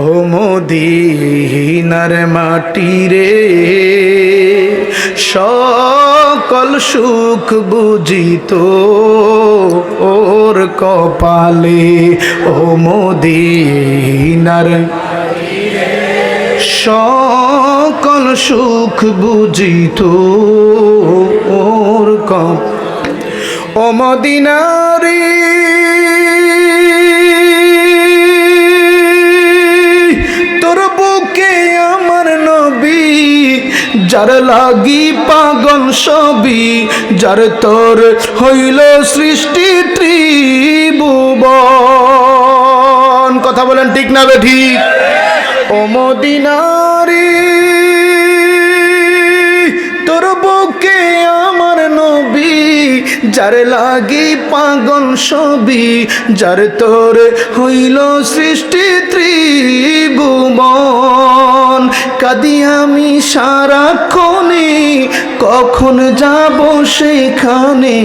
ও মদিনার মাটি রে, সকল সুখ বুঝিত ওর কপালে। ও মদিনার সকল সুখ বুঝিত ওর কপ ও মদিনারি যার লাগি পাগল সবি যার তোর হইল সৃষ্টি ত্রিভুবন। কথা বলেন ঠিক না বে ঠিক? ও মদিনারি যার লাগি পাগল সবি যার তোরে হইল সৃষ্টি ত্রিভুবন। কাদি আমি সারাক্ষণে, কখন যাব সেখানে?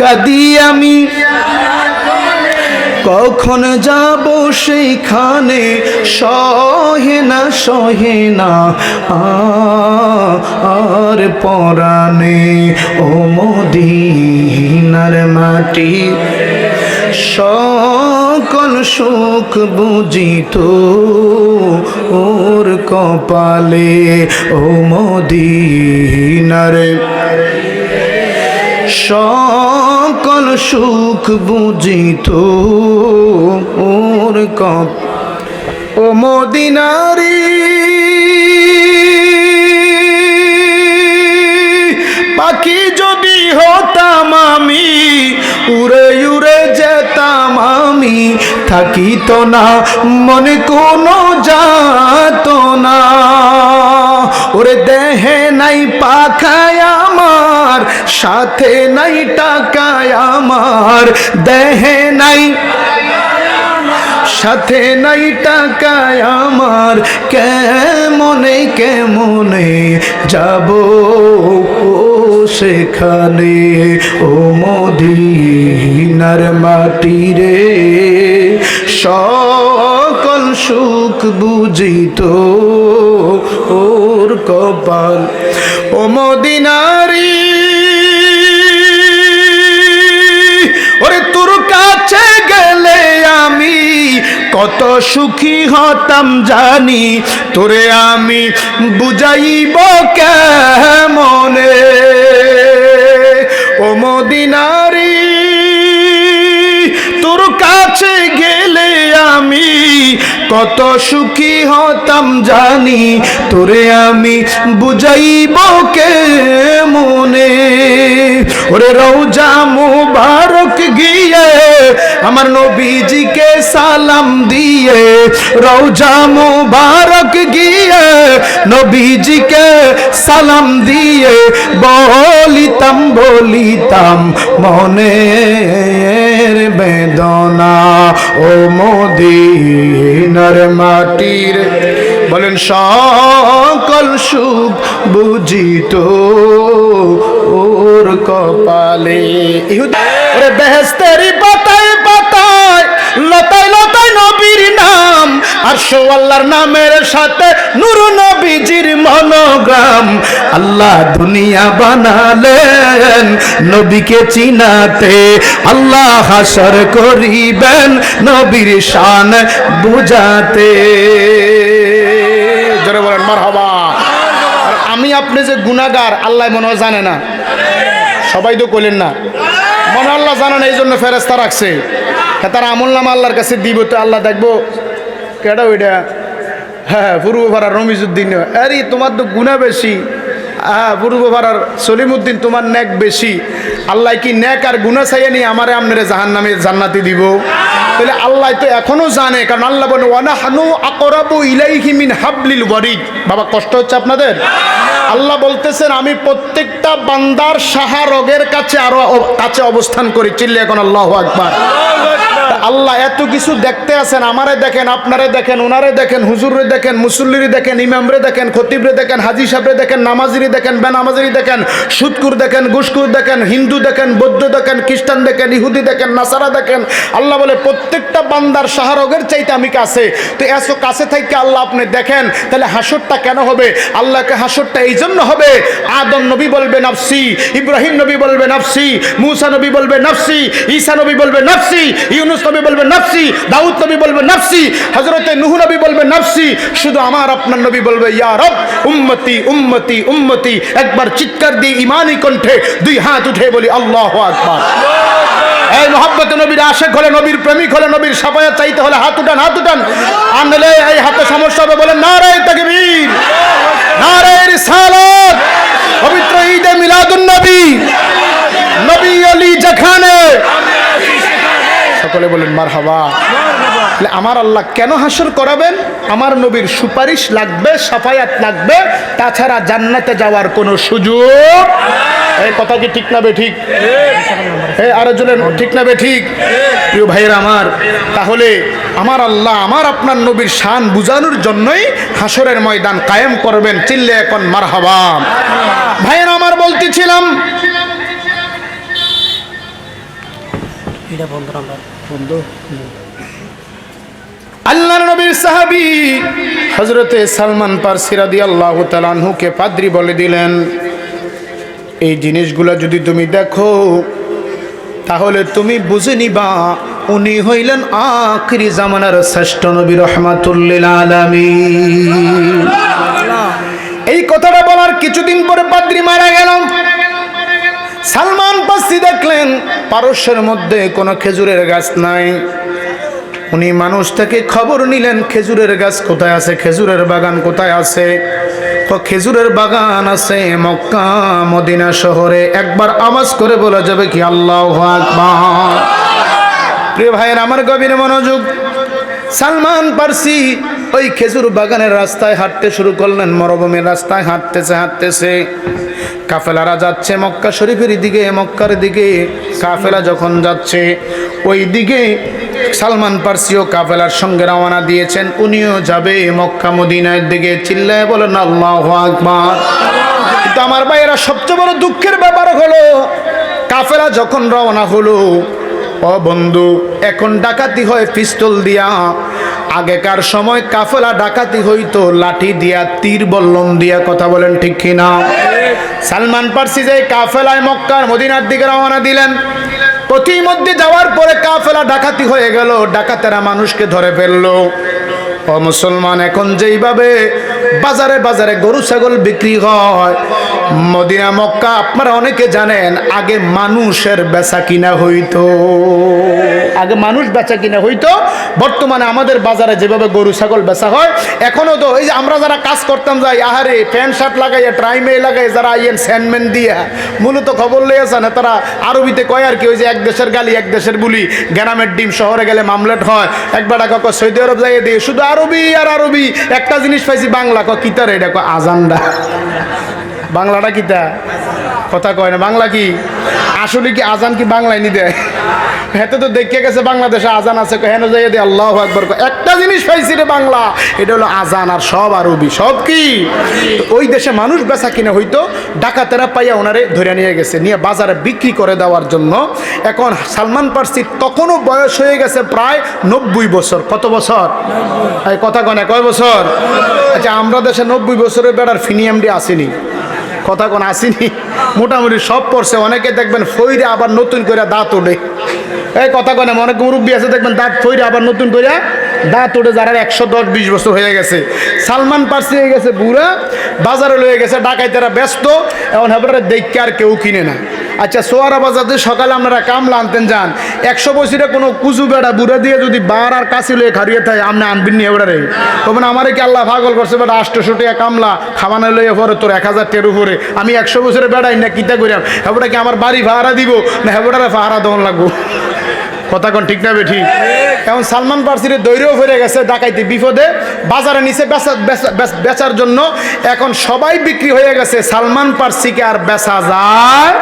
কাদি আমি কখন যাব সেইখানে? সহে না সহে না, আর পরাণে ও মদিনার মাটি। সকল সুখ বুঝিত ওর কপালে ও মদিনার সকল সুখ বুঝিত ওর কপ। ও মদিনারি, পাখি যদি হতাম আমি, উড়ে উড়ে যেতাম আমি, থাকিত না, মনে কোনো যাত না। ওরে দেহে নাই পাখায় সাথে নাই টাকায় আমার, দেহে নাই। সাথে নাই টাকায় আমার, কেমনে কেমনে যাব সেখানে? ও মদিনার মাটি রে, সকল সুখ বুঝিত ওর কপাল। ও মদিনারি কত সুখী হতাম জানি, তোরে আমি বুঝাইব কেমনে? ও মদিনারি, তোর কাছে গেলে আমি কত সুখী হতাম জানি, তোরে আমি বুঝাইব কে মনে ওরে রৌজা মুবারক গিয়ে আমার নবীজিকে সালাম দিয়ে রৌজা মুবারক গিয়ে নবীজিকে সালাম দিয়ে বলিতাম বলিতাম মনের বেদনা ও মদিনার মাটির বলেন, সকল সুখ বুঝিত ওর কপালে। ওরে বেহেস্তেরি পাতায় পাতায়, লতায় লতায় নবীর নাম, আর আল্লাহর নামের সাথে নুর নবীজির মনোগ্রাম। আল্লাহ দুনিয়া বানালেন নবীকে চিনাতে, আল্লাহ হাসর করিবেন নবীর শান বুঝাতে। জোরে বলেন, মারহাবা। আর আমি আপনি যে গুনাহগার, আল্লাহ মনে হয় জানে না। সবাই তো করলেন না। মনে আল্লাহ জানে না, এই জন্য ফেরেস্তা রাখছে। হ্যাঁ তার আমল নাম আল্লাহর কাছে দিব, তো আল্লাহ দেখব কেডা ওইটা হ্যাঁ পূর্ব ভাড়ার রমিজুদ্দিন আরে, তোমার তো গুণা বেশি। হ্যাঁ পূর্ব ভাড়ার সলিমুদ্দিন তোমার ন্যাক বেশি। আল্লাহ কি ন্যাক আর গুণা চাইয়ে নিয়ে আমারে আপনারে জাহান নামে জান্নাতি দিব? তাহলে আল্লাহ তো এখনও জানে, কারণ আল্লাহ বলে ওয়ানা হানু আকরাবু ইলাইহি মিন হাবলিল ওয়ারিদ। বাবা, কষ্ট হচ্ছে আপনাদের? আল্লাহ বলতেছেন, আমি প্রত্যেকটা বান্দার সাহা রগের কাছে আরও কাছে অবস্থান করি। চিল্লে এখন আল্লাহ আকবার। আল্লাহ এত কিছু দেখতে আছেন, আমারে দেখেন, আপনারে দেখেন ওনারে দেখেন হুজুরে দেখেন, মুসল্লিরে দেখেন, ইমামরে দেখেন, খতিবরে দেখেন, হাজি সাহেবরে দেখেন, নামাজিরি দেখেন, বেনামাজিরি দেখেন সুদকুর দেখেন, গুসকুর দেখেন, হিন্দু দেখেন, বৌদ্ধ দেখেন, খ্রিস্টান দেখেন, ইহুদি দেখেন, নাসারা দেখেন, আল্লাহ বলে প্রত্যেকটা বান্দার শাহরগের চাইতে আমি কাছে। তো এত কাছে থেকে আল্লাহ আপনি দেখেন, তাহলে হাসরটা কেন হবে? আল্লাহকে হাসরটা এই জন্য হবে। আদম নবী বলবে, নাফসি। ইব্রাহিম নবী বলবে, নাফসি। মুসা নবী বলবে, নাফসি। ঈসা নবী বলবে, নাফসি। ইউনুস নবী বলবে নাফসি, দাউদ নবী বলবে নাফসি হজরতে নুহ নবী বলবে নাফসি, শুধু আমার আপনার নবী বলবে, ইয়া উম্মতি উম্মতি উম্মতি। একবার চিৎকার দিয়ে ইমানি কণ্ঠে দুই হাত উঠে বলি, আল্লাহ আকবার। এই মোহাম্মত নবীর আশেক হলে নবীর প্রেমিক হলে নবীর সাফায়াত চাইতে হলে হাত উঠান হাত উঠান। আনলে এই হাতে সমস্যা হবে বলে নারে তাকবীর নারে রিসালাত। পবিত্র ঈদে মিলাদুন নবী নবী অলি যেখানে সকলে বলেন, মারহাবা। তাহলে আমার আল্লাহ কেন হাসর করাবেন? আমার নবীর সুপারিশ লাগবে, সাফায়াত লাগবে। তাছাড়া জান্নাতে যাওয়ার কোনো সুযোগ এই কথা কি ঠিক না ঠিক? এই আরও জনের ঠিক না ঠিক? প্রিয় ভাইয়ের আমার, তাহলে আমার আল্লাহ আমার আপনার নবীর শান বুঝানোর জন্যই হাসরের ময়দান কায়েম করবেন। চিল্লে এখন মারহাবা। ভাইয়ের আমার বলতেছিলাম, এটা বন্ধ আমরা বন্ধু আল্লাহ নবীর সাহাবি হজরতে সালমান পারসিরাদি আল্লাহ পাদ্রি বলে দিলেন, এই জিনিসগুলো যদি তুমি দেখো, তাহলে তুমি বুঝে নিবা, উনি হইলেন আখরি জামানার শ্রেষ্ঠ নবী রহমাতুল্লিল এই কথাটা বলার কিছুদিন পরে পাদ্রি মারা গেলাম সালমান পাসি দেখলেন পারস্যের মধ্যে কোনো খেজুরের গাছ নাই, উনি মানুষ থেকে খবর নিলেন খেজুরের গাছ কোথায় আছে, খেজুরের বাগান কোথায় আছে। খেজুরের বাগান আছে মক্কা, মদিনা শহরে। একবার আওয়াজ করে বলা যাবে কি আল্লাহ প্রিয় ভাইয়ের, আমার গভীর মনোযোগ। সালমান পারসি ওই খেজুর বাগানের রাস্তায় হাঁটতে শুরু করলেন, মরুভূমির রাস্তায় হাঁটতেছে হাঁটতেছে। কাফেলারা যাচ্ছে মক্কা শরীফের দিকে, মক্কার দিকে। কাফেলা যখন যাচ্ছে, ওই দিকে সালমান পার্সিও কাফেলার সঙ্গে রওনা দিয়েছেন। উনিও যাবে মক্কা মদিনার দিকে। চিল্লায় বলেন, আল্লাহ আকবার। কিন্তু আমার ভাইয়েরা, সবচেয়ে বড় দুঃখের ব্যাপার হলো, কাফেলা যখন রওনা হলো, ও বন্ধু, এখন ডাকাতি হয় পিস্তল দিয়া। আগেকার সময় কাফেলা ডাকাতি হইতো, লাঠি দিয়া, তীর বল্লম দিয়া, কথা বলেন ঠিক কিনা? সালমান পার্সি যে কাফেলায় মক্কার মদিনার দিকে রওনা দিলেন প্রতিমধ্যে যাওয়ার পরে কাফেলা ডাকাতি হয়ে গেল, ডাকাতেরা মানুষকে ধরে ফেলল। ও মুসলমান, এখন যেইভাবে বাজারে বাজারে গরু, ছাগল বিক্রি হয় মদিনা, মক্কা, আপনারা অনেকে জানেন, আগে মানুষের বেচা কিনা হইতো। আগে মানুষ বেচা কিনা হইতো। বর্তমানে আমাদের বাজারে যেভাবে গরু, ছাগল বেচা হয়, এখনও তো এই যে আমরা যারা কাজ করতাম, যাই, আহারে, প্যান্ট শার্ট লাগাইয়া, ট্রাইমে লাগাই যারা আইয়েন স্যান্ডম্যান দিয়া, মূলত খবর লইয়াছে না তারা আরবিতে কয় আর কি, ওই যে এক দেশের গালি, এক দেশের বুলি, গ্রামের ডিম শহরে গেলে মামলেট হয় একবার কাক সৌদি আরব যাইয়ে দিয়ে শুধু আরবি আর আরবি, একটা জিনিস পাইছি বাংলা ক কিতার এটা ক আজানডা বাংলাটা কি কিতা কথা কয় না, বাংলা কি? আসলে কি আজান কি বাংলায় নি দেয়? হেতে তো দেখে গেছে বাংলাদেশে আজান আছে হেন যাইয়ে দিয়ে আল্লাহ একবার একটা জিনিস পাইছি রে বাংলা, এটা হলো আজান আর সব আরবি, সব কি? ওই দেশে মানুষ বেচা কিনে হইতো, ডাকাতেরা পাইয়া ওনারে ধরে নিয়ে গেছে, নিয়ে বাজারে বিক্রি করে দেওয়ার জন্য। এখন সালমান পার্সি তখনও বয়স হয়ে গেছে প্রায় নব্বই বছর, কত বছর? কথা কনে কয় বছর? আচ্ছা আমরা দেশে নব্বই বছরের বেড়ার ফিনিয়ামডি আসেনি। কথা কোন আসিনি। মোটামুটি সব পড়ছে। অনেকে দেখবেন ফইরে আবার নতুন করে দাঁত ওঠে এই কথা কনে অনেক মুরব্বী আছে, দেখবেন দাঁত ফইরে আবার নতুন করে দাঁত ওঠে যারা একশো দশ বিশ বছর হয়ে গেছে। সালমান পার্সি হয়ে গেছে বুড়া, বাজারে লয়ে গেছে, ডাকাইতেরা ব্যস্ত। এমন হবে দেখতে আর কেউ কিনে না। আচ্ছা সোয়ারা বাজাতে সকালে আপনারা কামলা আনতেন, যান। একশো বছরে কোনো কুচু বেড়া বুড়া দিয়ে যদি বার আর কাশি লয়ে খারিয়ে থাকে, আপনি আনবেন এবারে তখন আমারে কি আল্লাহ ভাগল করছে? বেটা আষ্টশো টাকা কামলা খাওয়ানো লয়ে পরে তোর এক হাজার টের উপরে। আমি একশো বছরে বেড়াই না, কিতা করিয়াম? হেবটা কি আমার বাড়ি ভাড়া দিব? না হেবটারে ভাড়া দেওয়ান লাগবো? কথা ঠিক না বে ঠিক? এখন সালমান পার্সির দৈর্য ফিরে গেছে ডাকাইতে বিপদে, বাজারে নিচে বেচা- বেচা- বেচ- বেচার জন্য এখন সবাই বিক্রি হয়ে গেছে সালমান পার্সিকে আর বেচা যায়।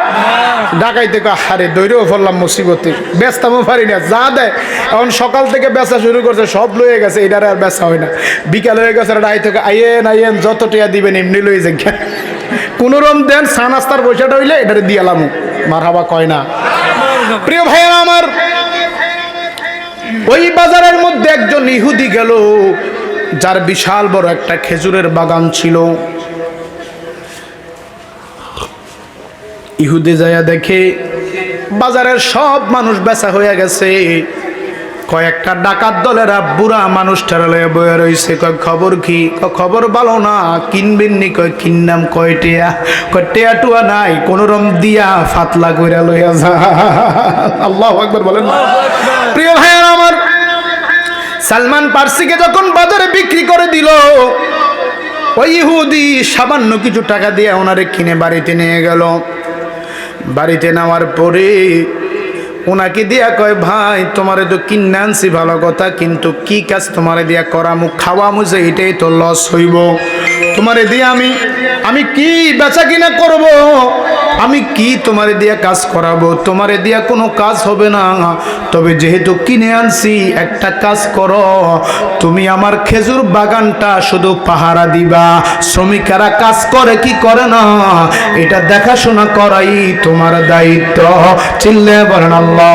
ডাকাইতে হারে দৈর্য ফেললাম মুসিবতে ব্যস্তামও পারি না, যা দেয়। এখন সকাল থেকে বেচা শুরু করছে, সব লয়ে গেছে, এটারে আর বেচা হয় না। বিকাল হয়ে গেছে ডাই থেকে আইয়েন আইয়েন, যত টিয়া দিবেন এমনি লয়ে যান কোনো রম দেন চা নাস্তার পয়সাটা হইলে এটারে দিয়ালাম মার হাবা কয় না। প্রিয় ভাইয়েরা আমার ওই বাজারের মধ্যে একজন ইহুদি গেল যার বিশাল বড় একটা খেজুরের বাগান ছিল। ইহুদি যায়া দেখে বাজারের সব মানুষ বেচা হয়ে গেছে। কয়েকটা ডাকাত দলেরা বুড়া মানুষ লয়ে বয়ে রয়েছে কয় খবর কি? খবর ভালো না কিনবেন নি? কয় কিননাম কয় টেয়া? কয় টেয়া টুয়া নাই কোন রম দিয়া ফাতলা কইরা লইয়া যা। আল্লাহ একবার বলেন। প্রিয় আমার সালমান পার্সিকে যখন বাজারে বিক্রি করে দিল, ওই ইহুদি সামান্য কিছু টাকা দিয়ে ওনারে কিনে বাড়িতে নিয়ে গেল। বাড়িতে নেওয়ার পরে ওনাকে দিয়া কয়, ভাই, তোমারে তো কিনে আনছি ভালো কথা, কিন্তু কি কাজ তোমারে দিয়া করামু, খাওয়ামু যে এটাই তো লস হইব। তোমারে দিয়ে আমি আমি কি বেচা কিনা করব? আমি কি তোমারে দিয়া কাজ করাবো? তোমারে দিয়া কোনো কাজ হবে না। তবে যেহেতু কিনে আনছি, একটা কাজ করো। তুমি আমার খেজুর বাগানটা শুধু পাহারা দিবা। শ্রমিকেরা কাজ করে, কি করে না? এটা দেখাশোনা করাই তোমার দায়িত্ব। চিল্লে বলেন আল্লাহ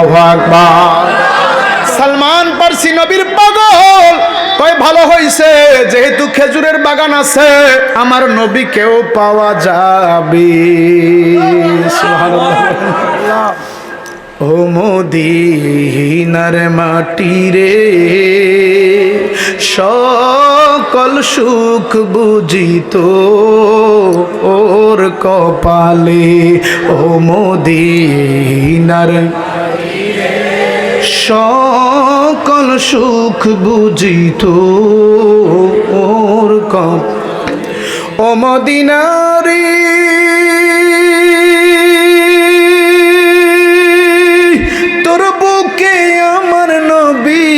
সালমান পারসি নবীর পাগল। কয়, ভালো হইছে, যেহেতু খেজুরের বাগান আছে, আমার নবীকেও পাওয়া যাবে। ও মদিনার মাটি রে, সকল সুখ বুঝিত ওর কপালে ও মদিনার সকল সুখ বুঝিত ওর কপ ও মদিনারি, তোর বুকে আমার নবী,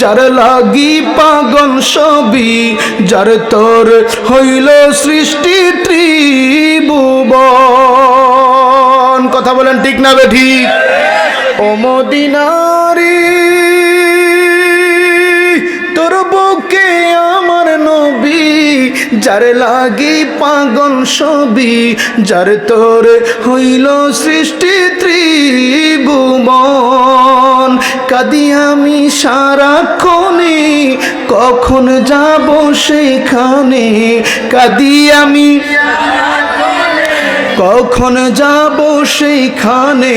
যার লাগি পাগল সবি যার তোর হইল সৃষ্টি ত্রিভুবন। কথা বলেন ঠিক না বে ঠিক? ও মদিনারি, তোর বুকে আমার নবী, যার লাগি পাগল সবই যার তোর হইল সৃষ্টি ত্রিভুবন। কাদি আমি সারাক্ষণে, কখন যাব সেখানে? কাদি আমি কখন যাব সেইখানে?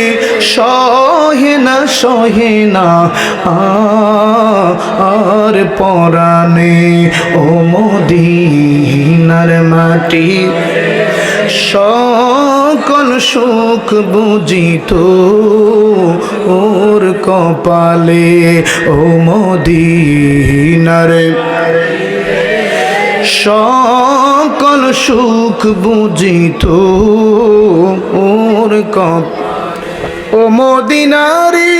সহে না সহে না, আর পরাণে ও মদিনার মাটি। সকল সুখ বুঝিত ওর কপালে ও মদিনার সকল সুখ বুঝিত ওর কপ। ও মদিনারি,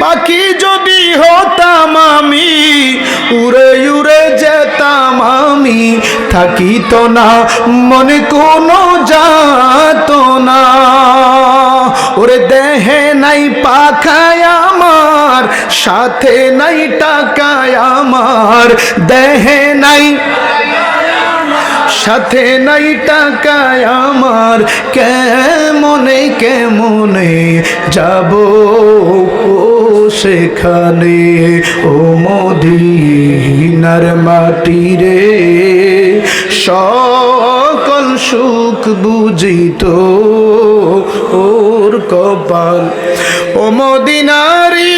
পাখি যদি হতাম আমি, উড়ে উড়ে যেতাম আমি, থাকিত না, মনে কোনো যাত না। ওরে দেহে নাই পাখায় সাথে নাই টাকায় আমার, দেহে নাই। সাথে নাই টাকায় আমার, কেমনে কেমনে যাব সেখানে? ও মদিনার মাটি রে, সকল সুখ বুঝিত ওর কপাল। ও মদিনারি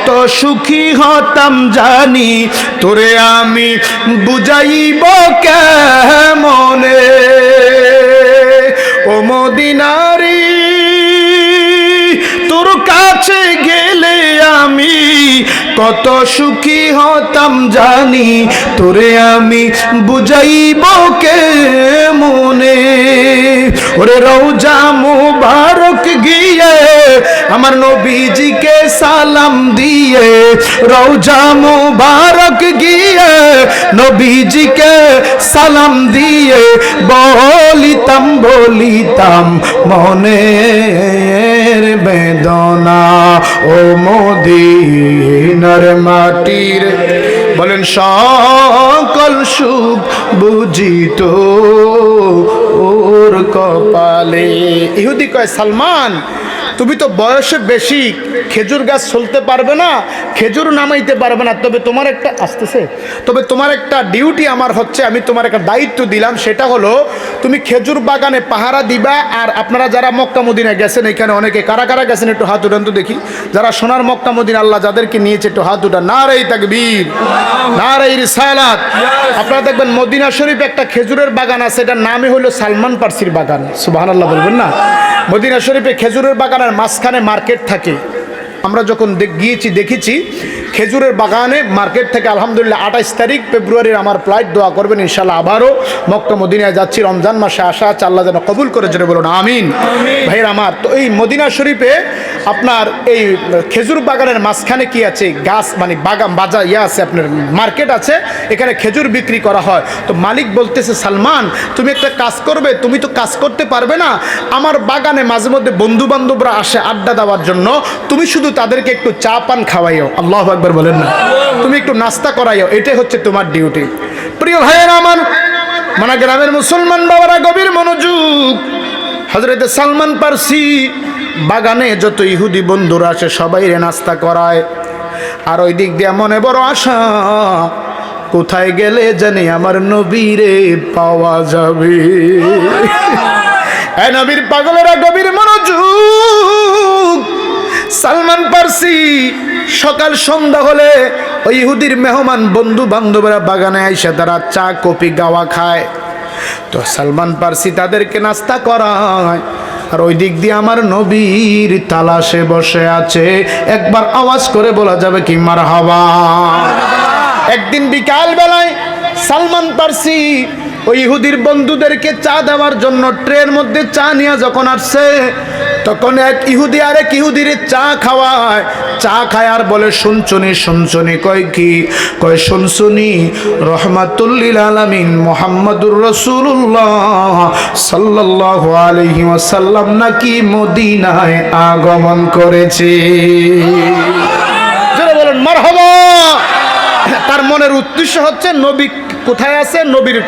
কত সুখী হতাম জানি তোরে আমি বুঝাইব কেমনে? ও মদিনারি কত সুখী হতাম জানি, তোরে আমি বুঝাইব কে মনে ওরে রৌজা মুবারক গিয়ে আমার নবীজিকে সালাম দিয়ে রৌজা মুবারক গিয়ে নবীজিকে সালাম দিয়ে বলিতাম বলিতাম, মনের বেদনা ও মদিনার মাটির। বলেন সকল সুখ বুঝিত ওর কপালে। ইহুদি কয় সালমান তুমি তো বয়সে বেশি খেজুর গাছ চলতে পারবে না, খেজুর নামাইতে পারবে না। তবে তোমার একটা আসতেছে, তবে তোমার একটা ডিউটি আমার হচ্ছে, আমি তোমার একটা দায়িত্ব দিলাম, সেটা হলো তুমি খেজুর বাগানে পাহারা দিবা, আর আপনারা যারা মক্কা মদিনা গেছেন, এখানে অনেকে কারা কারা গেছেন, একটু হাত উঠান তো দেখি। যারা সোনার মক্কা মদিনা, আল্লাহ যাদেরকে নিয়েছে, একটু হাত উঠান। না রে তাকবীর না রে রিসালাত। আপনারা দেখবেন মদিনা শরীফ একটা খেজুরের বাগান আছে, এটার নামই হলো সালমান পার্সির বাগান। সুবহানাল্লাহ বলবেন না? মদিনা শরীফে খেজুরের বাগানের মাঝখানে মার্কেট থাকে। আমরা যখন দেখ- গিয়েছি দেখেছি খেজুরের বাগানে মার্কেট থেকে আলহামদুলিল্লাহ আঠাইশ তারিখ ফেব্রুয়ারির আমার ফ্লাইট দোয়া করবেন ইনশাল্লাহ আবারও মক্কা মদিনায় যাচ্ছি। রমজান মাসে আসা আছে আল্লাহ যেন কবুল করে জন্য বলুন আমিন। ভাইয়ের আমার তো এই মদিনা শরীফে আপনার এই খেজুর বাগানের মাঝখানে কি আছে? গাছ মানে বাগান বাজার ইয়ে আছে আপনার মার্কেট আছে এখানে খেজুর বিক্রি করা হয়। তো মালিক বলতেছে সালমান তুমি একটা কাজ করবে তুমি তো কাজ করতে পারবে না। আমার বাগানে মাঝে মধ্যে বন্ধু বান্ধবরা আসে আড্ডা দেওয়ার জন্য। তুমি শুধু তাদেরকে একটু চা পান খাওয়াইও। আল্লাহ আকবর বলেন না। তুমি একটু নাস্তা করাইও, এটাই হচ্ছে তোমার ডিউটি প্রিয় ভাইয়ের আমার মানে গ্রামের মুসলমান বাবারা গভীর মনোযোগ। হজরত সালমান পারসি, বাগানে যত ইহুদি বন্ধুরা আসে, সবাই নাস্তা করায়। আর ওই দিক দিয়ে মনে বড় আশা, কোথায় গেলে জানি আমার নবীরে পাওয়া যাবে। নবীর পাগলেরা গভীর মনোযোগ। সালমান পারসি, সকাল সন্ধ্যা হলে ওই ইহুদির মেহমান বন্ধু বান্ধবরা বাগানে আইসা তারা চা, কফি, গাওয়া খায়। তো সালমান পারসি তাদেরকে নাস্তা করায়। আর ওই দিক দিয়ে আমার নবীর তালাশে বসে আছে। একবার আওয়াজ করে বলা যাবে কি মার হাওয়া একদিন বিকাল বেলায় সালমান পারসি ওই ইহুদির বন্ধুদেরকে চা দেওয়ার জন্য ট্রেন মধ্যে চা নিয়ে যখন আসছে তখন এক ইহুদি আর এক ইহুদির চা খাওয়ায় চা খায় আর বলে, শুনছনি শুনছনি, কয় কি? কয়, শুনছনি রহমাতুল্লিল আলামিন মোহাম্মদুর রসুল্লাহ সাল্লাল্লাহু আলাইহি ওয়াসাল্লাম নাকি মদিনায় আগমন করেছে। বলেন, মারহাবা! তার মনের উদ্দেশ্য হচ্ছে নবী কোথায় আছে? নবীর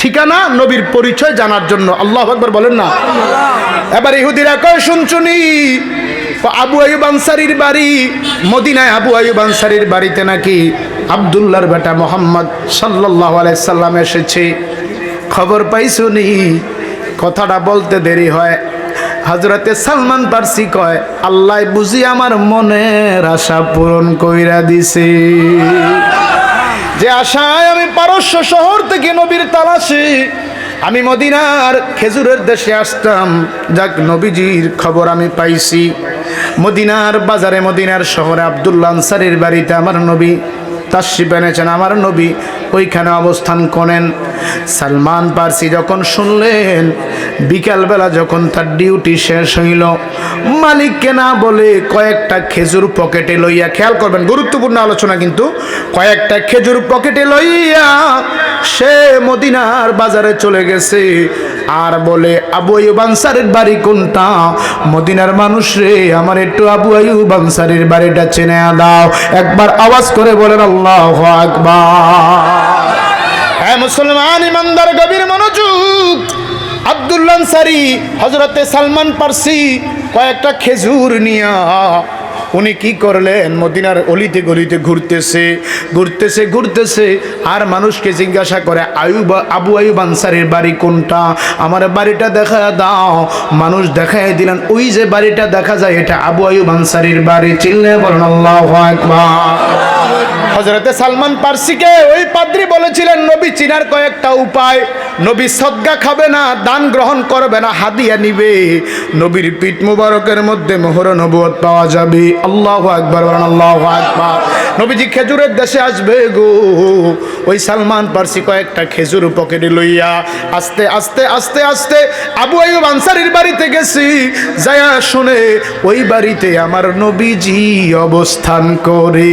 ঠিকানা, নবীর পরিচয় জানার জন্য। আল্লাহ একবার বলেন না? এবার ইহুদিরা কয় শুনছুনি আবু আয়ুব আনসারির বাড়ি। মদিনায় আবু আয়ুব আনসারির বাড়িতে নাকি আবদুল্লাহর বেটা মোহাম্মদ সাল্লাহ আলাইসাল্লাম এসেছে। খবর পাইছুনি কথাটা বলতে দেরি হয়। হজরতে সালমান পারসি কয়, আল্লাহ বুঝি আমার মনের আশা পূরণ কইরা দিছে। যে আশায় আমি পারস্য শহর থেকে নবীর তালাশে, আমি মদিনার খেজুরের দেশে আসতাম। যাক, নবীজির খবর আমি পাইছি। মদিনার বাজারে, মদিনার শহরে আবদুল্লা আনসারির বাড়িতে আমার নবী তাশরিফ এনেছেন আমার নবী, ওইখানে অবস্থান করেন। সালমান পারসি যখন শুনলেন, বিকালবেলা যখন তার ডিউটি শেষ হইল, মালিককে না বলে কয়েকটা খেজুর পকেটে লইয়া, খেয়াল করবেন গুরুত্বপূর্ণ আলোচনা কিন্তু, কয়েকটা খেজুর পকেটে লইয়া সে মদিনার বাজারে চলে গেছে। আর বলে, আবু আয়ুব আনসারের বাড়ি কোনটা? মদিনার মানুষ রে, আমার একটু আবু আয়ুব আনসারের বাড়িটা চেনে দাও। একবার আওয়াজ করে বলেন, আল্লাহ আকবার। হ্যাঁ মুসলমান ইমানদার, গভীর মনোযোগ। আব্দুল্লাহ আনসারি হজরতে সালমান পারসি কয়েকটা খেজুর নিয়া উনি কি করলেন? মদিনার অলিতে গলিতে ঘুরতেছে ঘুরতেছে ঘুরতেছে, আর মানুষকে জিজ্ঞাসা করে, আয়ুব, আবু আয়ুব আনসারির বাড়ি কোনটা? আমার বাড়িটা দেখা দাও। মানুষ দেখাই দিলেন, ওই যে বাড়িটা দেখা যায়, এটা আবু আয়ুব আনসারির বাড়ি। চিল্লে বলেন, আল্লাহ হজরতে সালমান পার্সিকে ওই পাদ্রি বলেছিলেন, নবী চিনার কয়েকটা উপায়। নবী সদ্গা খাবে না, দান গ্রহণ করবে না, হাদিয়া নিবে। নবীর পিঠ মুবারকের মধ্যে মোহর নবুয়ত পাওয়া যাবে। আল্লাহ আকবার আল্লাহ আকবার। নবীজি খেজুরের দেশে আসবে গো। ওই সালমান পার্সি কয়েকটা খেজুর পকেটে লইয়া আস্তে আস্তে আস্তে আস্তে আবু আইব আনসারির বাড়িতে গেছি। যায়া শুনে ওই বাড়িতে আমার নবীজি অবস্থান করে।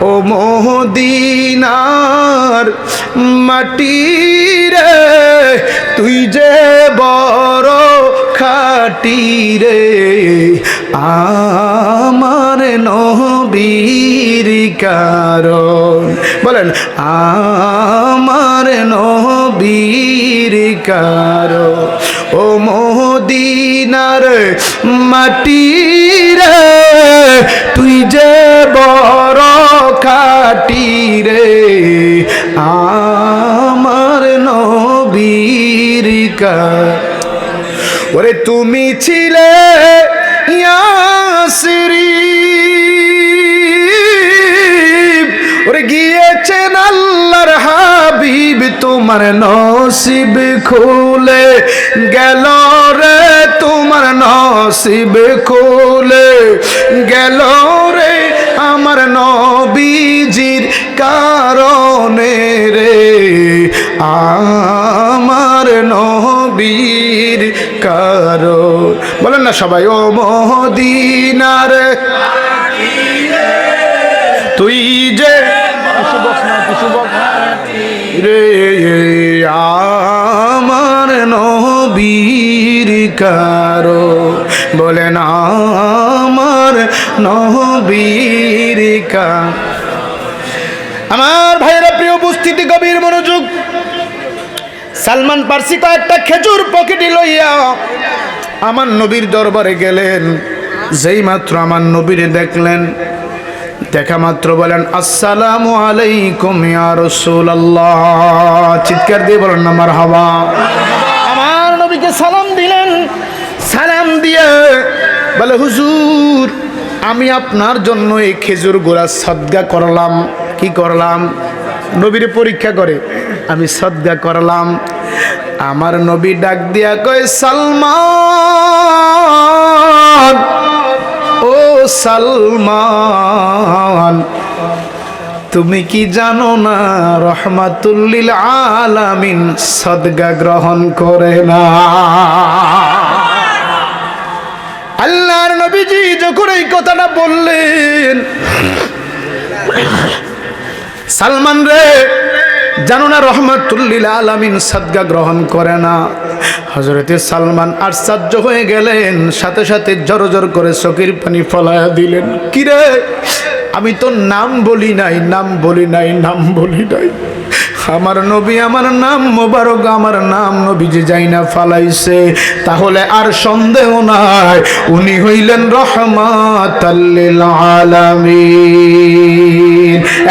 ও মোহদিনার মাটি রে, তুই যে বড় খাটি রে, আমার নবীর কারণ। বলেন, আমার নবীর কারণ। ও মোদিনার মাটি রে, তুই যে বড় খাটি রে আমার ওরে তুমি ছিলে ইয়াসরি ওরে গিয়েছেন আল্লাহর হাবিব, তোমার নসিব খুলে। গেল রে তোমার নসিব খুলে। গেল রে আমার নবীজির কারণে রে। আমার নবীর কারণ। বলেন না সবাই, ও মদিনার তুই যে রে আমার নবীর কারও বলেন আমার নবীর কা আমার ভাইয়েরা, প্রিয় উপস্থিতি, গভীর মনোযোগ সালমান পার্সি কয়েকটা খেজুর পকেটে লইয়া আমার নবীর দরবারে গেলেন। যেই মাত্র আমার নবীরে দেখলেন, দেখা মাত্র বলেন, আসসালামু আলাইকুম ইয়া রাসূলুল্লাহ। চিৎকার দিয়ে বলেন, না, মারহাবা। আমার নবীকে সালাম দিলেন। সালাম দিয়ে বলে, হুজুর, আমি আপনার জন্য এই খেজুর গোড়া সদ্গা করলাম। কি করলাম? নবীরে পরীক্ষা করে। আমি সদ্গা করলাম। আমার নবী ডাক দিয়া কয়, সালমান, ও সালমান, তুমি কি জানো না রহমাতুল্লিল আলামিন সদগা গ্রহণ করে না? আল্লাহর নবীজি যখন এই কথাটা বললেন, সালমান রে জানো না, রহমাতুল্লিল আলামিন সাদগা গ্রহণ করে না। হজরতে সালমান আশ্চর্য হয়ে গেলেন, সাথে সাথে জর করে সকির পানি ফলায়া দিলেন। কিরে, আমি তো নাম বলি নাই, নাম বলি নাই, নাম বলি নাই। আমার নবী, আমার নাম মোবারক, আমার নাম নবী যে যাই না ফালাইছে। তাহলে আর সন্দেহ নাই, উনি হইলেন রহমাত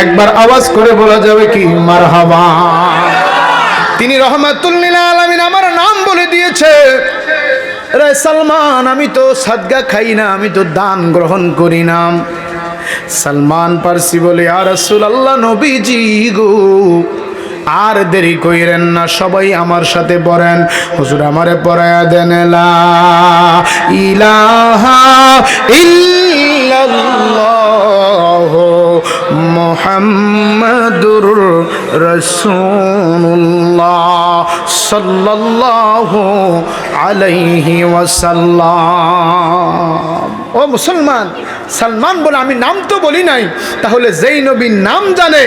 একবার আওয়াজ করে বলা যাবে কি? মারহাবা। তিনি রহমাতুল্লিল আলামিন আমার নাম বলে দিয়েছে। রে সালমান, আমি তো সাদগা খাই না, আমি তো দান গ্রহণ করি না। সালমান পারসি বলে আর রসুল আল্লাহ নবীজি গো আর দেরি কইরেন না, সবাই আমার সাথে পড়েন। হুজুর আমারে পড়ায়া দেন ইলাহা মুহাম্মাদুর রাসূলুল্লাহ সাল্লাল্লাহু আলাইহি ওয়াসাল্লাম। ও মুসলমান, সালমান বলে আমি নাম তো বলি নাই, তাহলে যেই নবীর নাম জানে